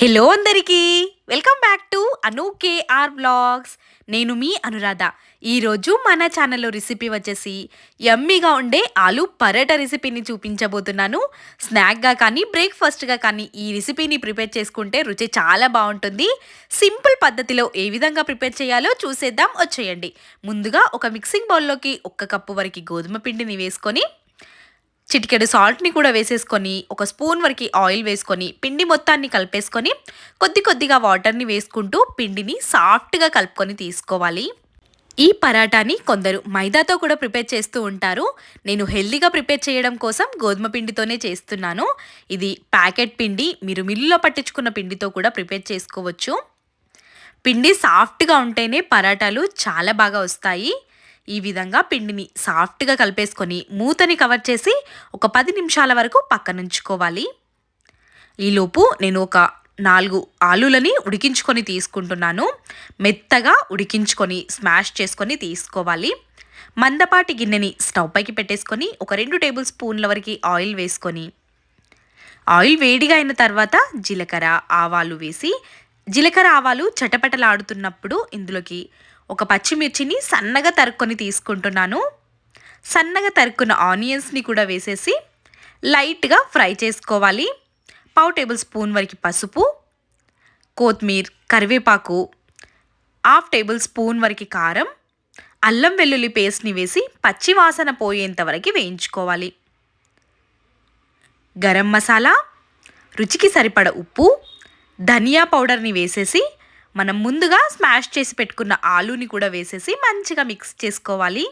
Hello అందరికీ. Welcome back to Anu KR blogs నేను మీ అనురాధ. ఈరోజు మన ఛానల్లో రెసిపీ వచ్చేసి యమ్మీగా ఉండే ఆలు పరోటా రెసిపీని చూపించబోతున్నాను. స్నాక్గా కానీ బ్రేక్ఫాస్ట్గా కానీ ఈ రెసిపీని ప్రిపేర్ చేసుకుంటే రుచి చాలా బాగుంటుంది. సింపుల్ పద్ధతిలో ఏ విధంగా ప్రిపేర్ చేయాలో చూసేద్దాం. వచ్చేయండి. ముందుగా ఒక మిక్సింగ్ బౌల్లోకి ఒక్క కప్పు వరకు గోధుమ పిండిని వేసుకొని చిటికెడు సాల్ట్ని కూడా వేసేసుకొని ఒక స్పూన్ వరకు ఆయిల్ వేసుకొని పిండి మొత్తాన్ని కలిపేసుకొని కొద్ది కొద్దిగా వాటర్ని వేసుకుంటూ పిండిని సాఫ్ట్గా కలుపుకొని తీసుకోవాలి. ఈ పరాటాని కొందరు మైదాతో కూడా ప్రిపేర్ చేస్తూ ఉంటారు. నేను హెల్దీగా ప్రిపేర్ చేయడం కోసం గోధుమ పిండితోనే చేస్తున్నాను. ఇది ప్యాకెట్ పిండి మీరు మిల్లులో పట్టించుకున్న పిండితో కూడా ప్రిపేర్ చేసుకోవచ్చు. పిండి సాఫ్ట్గా ఉంటేనే పరాటాలు చాలా బాగా వస్తాయి. ఈ విధంగా పిండిని సాఫ్ట్గా కలిపేసుకొని మూతని కవర్ చేసి ఒక పది నిమిషాల వరకు పక్కనుంచుకోవాలి. ఈలోపు నేను ఒక నాలుగు ఆలులని ఉడికించుకొని తీసుకుంటున్నాను. మెత్తగా ఉడికించుకొని స్మాష్ చేసుకొని తీసుకోవాలి. మందపాటి గిన్నెని స్టవ్ పైకి పెట్టేసుకొని ఒక రెండు టేబుల్ స్పూన్ల వరకు ఆయిల్ వేసుకొని ఆయిల్ వేడిగా అయిన తర్వాత జీలకర్ర ఆవాలు వేసి జీలకర్ర ఆవాలు చటపటలాడుతున్నప్పుడు ఇందులోకి ఒక పచ్చిమిర్చిని సన్నగా తరుక్కొని తీసుకుంటున్నాను. సన్నగా తరుక్కున్న ఆనియన్స్ని కూడా వేసేసి లైట్గా ఫ్రై చేసుకోవాలి. పావు టేబుల్ స్పూన్ వరకు పసుపు కొత్తిమీర్ కరివేపాకు హాఫ్ టేబుల్ స్పూన్ వరకు కారం అల్లం వెల్లుల్లి పేస్ట్ని వేసి పచ్చి వాసన పోయేంత వరకు వేయించుకోవాలి. గరం మసాలా రుచికి సరిపడ ఉప్పు ధనియా పౌడర్ని వేసేసి మనం ముందుగా స్మాష్ చేసి పెట్టుకున్న ఆలూని కూడా వేసేసి మంచిగా మిక్స్ చేసుకోవాలి.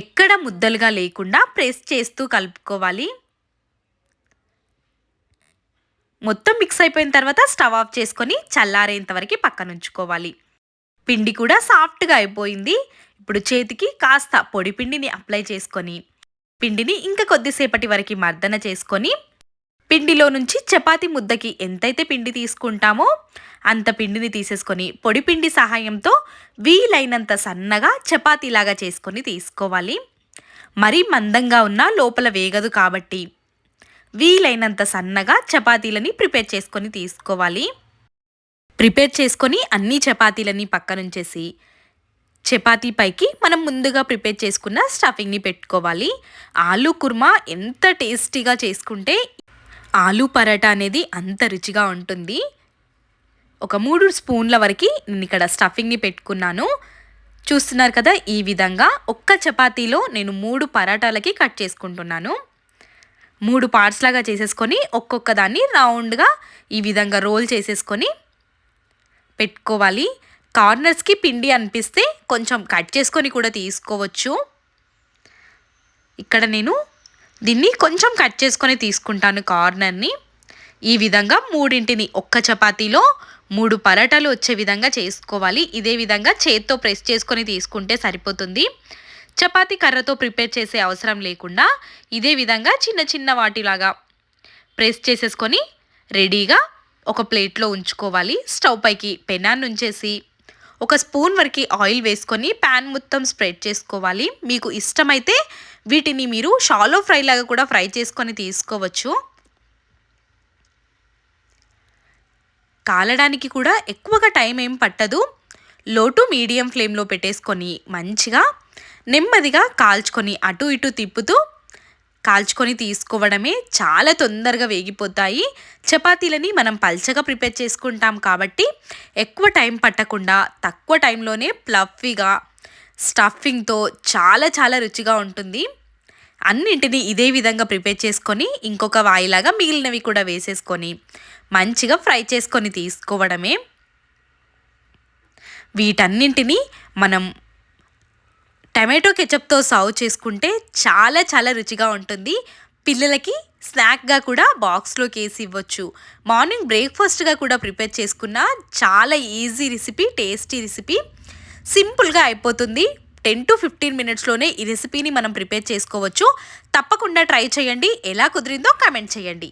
ఎక్కడ ముద్దలుగా లేకుండా ప్రెస్ చేస్తూ కలుపుకోవాలి. మొత్తం మిక్స్ అయిపోయిన తర్వాత స్టవ్ ఆఫ్ చేసుకొని చల్లారేంత వరకు పక్కన ఉంచుకోవాలి. పిండి కూడా సాఫ్ట్గా అయిపోయింది. ఇప్పుడు చేతికి కాస్త పొడి పిండిని అప్లై చేసుకొని పిండిని ఇంకా కొద్దిసేపటి వరకు మర్దన చేసుకొని పిండిలో నుంచి చపాతి ముద్దకి ఎంతైతే పిండి తీసుకుంటామో అంత పిండిని తీసేసుకొని పొడి పిండి సహాయంతో వీలైనంత సన్నగా చపాతీలాగా చేసుకొని తీసుకోవాలి. మరీ మందంగా ఉన్న లోపల వేగదు కాబట్టి వీలైనంత సన్నగా చపాతీలని ప్రిపేర్ చేసుకొని తీసుకోవాలి. ప్రిపేర్ చేసుకొని అన్ని చపాతీలని పక్కనుంచేసి చపాతీ పైకి మనం ముందుగా ప్రిపేర్ చేసుకున్న స్టఫింగ్ని పెట్టుకోవాలి. ఆలు కుర్మా ఎంత టేస్టీగా చేసుకుంటే ఆలూ పరాటా అనేది అంత రుచిగా ఉంటుంది. ఒక మూడు స్పూన్ల వరకు నేను ఇక్కడ స్టఫింగ్ని పెట్టుకున్నాను. చూస్తున్నారు కదా ఈ విధంగా ఒక్క చపాతీలో నేను మూడు పరాటాలకి కట్ చేసుకుంటున్నాను. మూడు పార్ట్స్ లాగా చేసేసుకొని ఒక్కొక్క దాన్ని రౌండ్గా ఈ విధంగా రోల్ చేసేసుకొని పెట్టుకోవాలి. కార్నర్స్కి పిండి అనిపిస్తే కొంచెం కట్ చేసుకొని కూడా తీసుకోవచ్చు. ఇక్కడ నేను దీన్ని కొంచెం కట్ చేసుకొని తీసుకుంటాను కార్నర్ని. ఈ విధంగా మూడింటిని ఒక్క చపాతీలో మూడు పరటలు వచ్చే విధంగా చేసుకోవాలి. ఇదే విధంగా చేత్తో ప్రెస్ చేసుకొని తీసుకుంటే సరిపోతుంది. చపాతీ కర్రతో ప్రిపేర్ చేసే అవసరం లేకుండా ఇదే విధంగా చిన్న చిన్న వాటిలాగా ప్రెస్ చేసేసుకొని రెడీగా ఒక ప్లేట్లో ఉంచుకోవాలి. స్టవ్ పైకి పెనాన్ని ఉంచేసి ఒక స్పూన్ వరకు ఆయిల్ వేసుకొని ప్యాన్ మొత్తం స్ప్రెడ్ చేసుకోవాలి. మీకు ఇష్టమైతే వీటిని మీరు షాలో ఫ్రై లాగా కూడా ఫ్రై చేసుకొని తీసుకోవచ్చు. కాలడానికి కూడా ఎక్కువగా టైం ఏం పట్టదు. లోటు మీడియం ఫ్లేమ్లో పెట్టేసుకొని మంచిగా నెమ్మదిగా కాల్చుకొని అటు ఇటు తిప్పుతూ కాల్చుకొని తీసుకోవడమే చాలా తొందరగా వేగిపోతాయి. చపాతీలని మనం పల్చగా ప్రిపేర్ చేసుకుంటాం కాబట్టి ఎక్కువ టైం పట్టకుండా తక్కువ టైంలోనే ప్లఫీగా స్టఫింగ్తో చాలా చాలా రుచిగా ఉంటుంది. అన్నింటినీ ఇదే విధంగా ప్రిపేర్ చేసుకొని ఇంకొక వాయిలాగా మిగిలినవి కూడా వేసేసుకొని మంచిగా ఫ్రై చేసుకొని తీసుకోవడమే. వీటన్నింటినీ మనం టమాటో కెచప్తో సర్వ్ చేసుకుంటే చాలా చాలా రుచిగా ఉంటుంది. పిల్లలకి స్నాక్గా కూడా బాక్స్లోకి వేసి ఇవ్వచ్చు. మార్నింగ్ బ్రేక్ఫాస్ట్గా కూడా ప్రిపేర్ చేసుకున్న చాలా ఈజీ రెసిపీ టేస్టీ రెసిపీ సింపుల్గా అయిపోతుంది. టెన్ టు ఫిఫ్టీన్ మినిట్స్లోనే ఈ రెసిపీని మనం ప్రిపేర్ చేసుకోవచ్చు. తప్పకుండా ట్రై చేయండి. ఎలా కుదిరిందో కామెంట్ చేయండి.